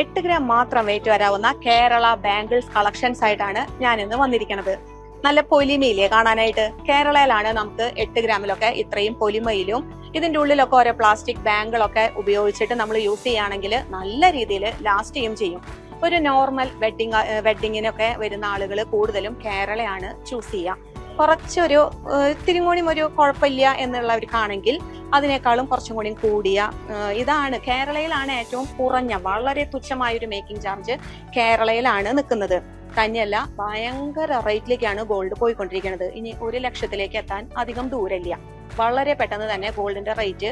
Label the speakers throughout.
Speaker 1: എട്ട് ഗ്രാം മാത്രം വെയിറ്റ് വരാവുന്ന കേരള ബാംഗിൾസ് കളക്ഷൻസ് ആയിട്ടാണ് ഞാൻ ഇന്ന് വന്നിരിക്കുന്നത് നല്ല പൊലിമയില്ലേ കാണാനായിട്ട്? കേരളയിലാണ് നമുക്ക് എട്ട് ഗ്രാമിലൊക്കെ ഇത്രയും പൊലിമയിലും ഇതിന്റെ ഉള്ളിലൊക്കെ ഓരോ പ്ലാസ്റ്റിക് ബാങ്കുകളൊക്കെ ഉപയോഗിച്ചിട്ട് നമ്മൾ യൂസ് ചെയ്യുകയാണെങ്കിൽ നല്ല രീതിയിൽ ലാസ്റ്റ് ചെയ്യും ചെയ്യും. ഒരു നോർമൽ വെഡിങ് വെഡിങ്ങിനൊക്കെ വരുന്ന ആളുകൾ കൂടുതലും കേരളയാണ് ചൂസ് ചെയ്യുക. കുറച്ചൊരു കൂടിയും ഒരു കുഴപ്പമില്ല എന്നുള്ളവർക്കാണെങ്കിൽ അതിനേക്കാളും കുറച്ചും കൂടി കൂടിയ ഇതാണ് കേരളയിലാണ് ഏറ്റവും കുറഞ്ഞ വളരെ തുച്ഛമായ ഒരു മേക്കിംഗ് ചാർജ് കേരളയിലാണ് നിൽക്കുന്നത്. തന്നെയല്ല ഭയങ്കര റേറ്റിലേക്കാണ് ഗോൾഡ് പോയിക്കൊണ്ടിരിക്കുന്നത്. ഇനി ഒരു ലക്ഷത്തിലേക്ക് എത്താൻ അധികം ദൂരമില്ല. വളരെ പെട്ടെന്ന് തന്നെ ഗോൾഡിന്റെ റേറ്റ്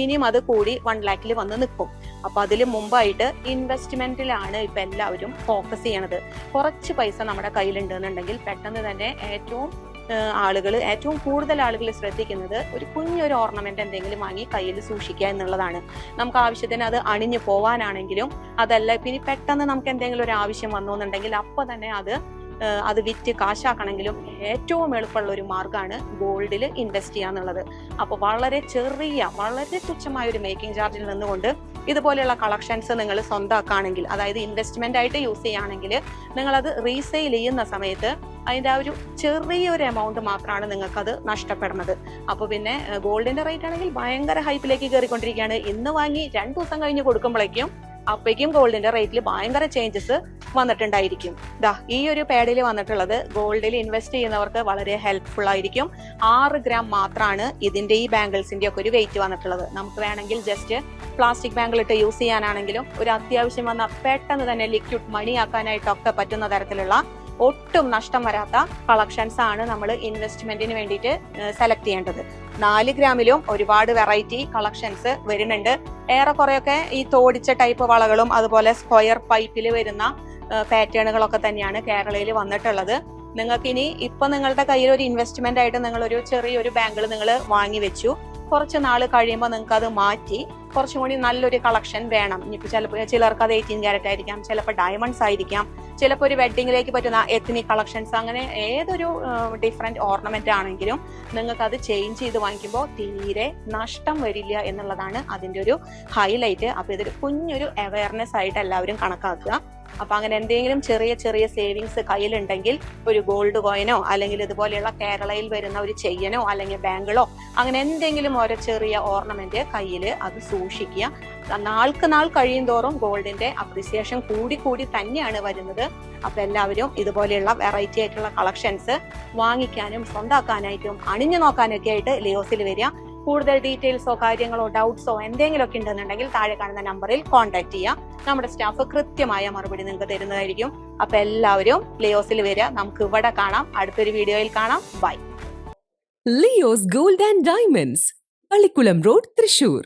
Speaker 1: ഇനിയും അത് കൂടി വൺ ലാക്കിൽ വന്ന് നിൽക്കും. അപ്പൊ അതിൽ മുമ്പായിട്ട് ഇൻവെസ്റ്റ്മെന്റിലാണ് ഇപ്പൊ എല്ലാവരും ഫോക്കസ് ചെയ്യണത്. കുറച്ച് പൈസ നമ്മുടെ കയ്യിലുണ്ടെന്നുണ്ടെങ്കിൽ പെട്ടെന്ന് തന്നെ ഏറ്റവും ആളുകൾ ഏറ്റവും കൂടുതൽ ആളുകൾ ശ്രദ്ധിക്കുന്നത് ഒരു കുഞ്ഞൊരു ഓർണമെന്റ് എന്തെങ്കിലും വാങ്ങി കയ്യിൽ സൂക്ഷിക്കുക എന്നുള്ളതാണ്. നമുക്ക് ആവശ്യത്തിന് അത് അണിഞ്ഞു പോവാനാണെങ്കിലും അതല്ല പിന്നെ പെട്ടെന്ന് നമുക്ക് എന്തെങ്കിലും ഒരു ആവശ്യം വന്നു എന്നുണ്ടെങ്കിൽ അപ്പൊ തന്നെ അത് അത് വിറ്റ് കാശാക്കണമെങ്കിലും ഏറ്റവും എളുപ്പമുള്ള ഒരു മാർഗമാണ് ഗോൾഡിൽ ഇൻവെസ്റ്റ് ചെയ്യുക എന്നുള്ളത്. അപ്പോൾ വളരെ ചെറിയ വളരെ തുച്ഛമായ ഒരു മേക്കിംഗ് ചാർജിൽ നിന്നുകൊണ്ട് ഇതുപോലെയുള്ള കളക്ഷൻസ് നിങ്ങൾ സ്വന്തമാക്കുകയാണെങ്കിൽ അതായത് ഇൻവെസ്റ്റ്മെന്റ് ആയിട്ട് യൂസ് ചെയ്യുകയാണെങ്കിൽ അത് റീസെയിൽ ചെയ്യുന്ന സമയത്ത് അതിന്റെ ആ ഒരു ചെറിയൊരു എമൗണ്ട് മാത്രമാണ് നിങ്ങൾക്കത് നഷ്ടപ്പെടുന്നത്. അപ്പോൾ പിന്നെ ഗോൾഡിന്റെ റേറ്റ് ആണെങ്കിൽ ഭയങ്കര ഹൈപ്പിലേക്ക് കയറിക്കൊണ്ടിരിക്കുകയാണ് ഇന്ന് വാങ്ങി രണ്ട് ദിവസം കഴിഞ്ഞ് കൊടുക്കുമ്പോഴേക്കും അപ്പോഴേക്കും ഗോൾഡിന്റെ റേറ്റിൽ ഭയങ്കര ചേഞ്ചസ് വന്നിട്ടുണ്ടായിരിക്കും. ദാ ഈ ഒരു പാഡിൽ വന്നിട്ടുള്ളത് ഗോൾഡിൽ ഇൻവെസ്റ്റ് ചെയ്യുന്നവർക്ക് വളരെ ഹെൽപ്ഫുൾ ആയിരിക്കും. ആറ് ഗ്രാം മാത്രമാണ് ഇതിന്റെ ഈ ബാംഗിൾസിന്റെ ഒക്കെ ഒരു വെയിറ്റ് വന്നിട്ടുള്ളത്. നമുക്ക് വേണമെങ്കിൽ ജസ്റ്റ് പ്ലാസ്റ്റിക് ബാങ്കിൾ ഇട്ട് യൂസ് ചെയ്യാനാണെങ്കിലും ഒരു അത്യാവശ്യം വന്ന പെട്ടെന്ന് തന്നെ ലിക്വിഡ് മണി ആക്കാനായിട്ടൊക്കെ പറ്റുന്ന തരത്തിലുള്ള ഒട്ടും നഷ്ടം വരാത്ത കളക്ഷൻസ് ആണ് നമ്മൾ ഇൻവെസ്റ്റ്മെന്റിന് വേണ്ടിയിട്ട് സെലക്ട് ചെയ്യേണ്ടത്. നാല് ഗ്രാമിലും ഒരുപാട് വെറൈറ്റി കളക്ഷൻസ് വരുന്നുണ്ട്. ഏറെക്കുറെയൊക്കെ ഈ തോടിച്ച ടൈപ്പ് വളകളും അതുപോലെ സ്ക്വയർ പൈപ്പിൽ വരുന്ന പാറ്റേണുകളൊക്കെ തന്നെയാണ് കേരളയിൽ വന്നിട്ടുള്ളത്. നിങ്ങൾക്ക് ഇനി ഇപ്പൊ നിങ്ങളുടെ കയ്യിൽ ഒരു ഇൻവെസ്റ്റ്മെന്റ് ആയിട്ട് നിങ്ങൾ ഒരു ചെറിയൊരു ബാങ്കിൽ നിങ്ങൾ വാങ്ങി വെച്ചു. കുറച്ച് നാൾ കഴിയുമ്പോൾ നിങ്ങൾക്ക് അത് മാറ്റി കുറച്ചും കൂടി നല്ലൊരു കളക്ഷൻ വേണം. ഇനിയിപ്പോൾ ചിലപ്പോൾ ചിലർക്ക് അത് എയ്റ്റീൻ ക്യാരറ്റ് ആയിരിക്കാം ചിലപ്പോൾ ഡയമണ്ട്സ് ആയിരിക്കാം ചിലപ്പോൾ ഒരു വെഡിങ്ങിലേക്ക് പറ്റുന്ന എത്നിക് കളക്ഷൻസ് അങ്ങനെ ഏതൊരു ഡിഫറെന്റ് ഓർണമെന്റ് ആണെങ്കിലും നിങ്ങൾക്ക് അത് ചേഞ്ച് ചെയ്ത് വാങ്ങിക്കുമ്പോൾ തീരെ നഷ്ടം വരില്ല എന്നുള്ളതാണ് അതിന്റെ ഒരു ഹൈലൈറ്റ് അപ്പൊ ഇതൊരു കുഞ്ഞൊരു അവയർനെസ് ആയിട്ട് എല്ലാവരും കണക്കാക്കുക. അപ്പൊ അങ്ങനെ എന്തെങ്കിലും ചെറിയ ചെറിയ സേവിങ്സ് കയ്യിലുണ്ടെങ്കിൽ ഒരു ഗോൾഡ് കോയിനോ അല്ലെങ്കിൽ ഇതുപോലെയുള്ള കേരളയിൽ വരുന്ന ഒരു ചെയ്യനോ അല്ലെങ്കിൽ ബാങ്കിളോ അങ്ങനെ എന്തെങ്കിലും ഓരോ ചെറിയ ഓർണമെന്റ് കയ്യിൽ അത് സൂക്ഷിക്കുക. നാൾക്ക് നാൾ കഴിയും തോറും ഗോൾഡിന്റെ അപ്രിസിയേഷൻ കൂടി കൂടി തന്നെയാണ് വരുന്നത്. അപ്പൊ എല്ലാവരും ഇതുപോലെയുള്ള വെറൈറ്റി ആയിട്ടുള്ള കളക്ഷൻസ് വാങ്ങിക്കാനും സ്വന്താക്കാനായിട്ടും അണിഞ്ഞു നോക്കാനൊക്കെ ആയിട്ട് ലിയോസിൽ വരിക. കൂടുതൽ ഡീറ്റെയിൽസോ കാര്യങ്ങളോ ഡൗട്ട്സോ എന്തെങ്കിലുമൊക്കെ ഉണ്ടെന്നുണ്ടെങ്കിൽ താഴെ കാണുന്ന നമ്പറിൽ കോൺടാക്ട് ചെയ്യാം. നമ്മുടെ സ്റ്റാഫ് കൃത്യമായ മറുപടി നിങ്ങൾക്ക് തരുന്നതായിരിക്കും. അപ്പൊ എല്ലാവരും ലിയോസിൽ വരിക. നമുക്ക് ഇവിടെ കാണാം. അടുത്തൊരു വീഡിയോയിൽ കാണാം. Bye
Speaker 2: Leo's gold and diamonds Pallikkulam road Thrissur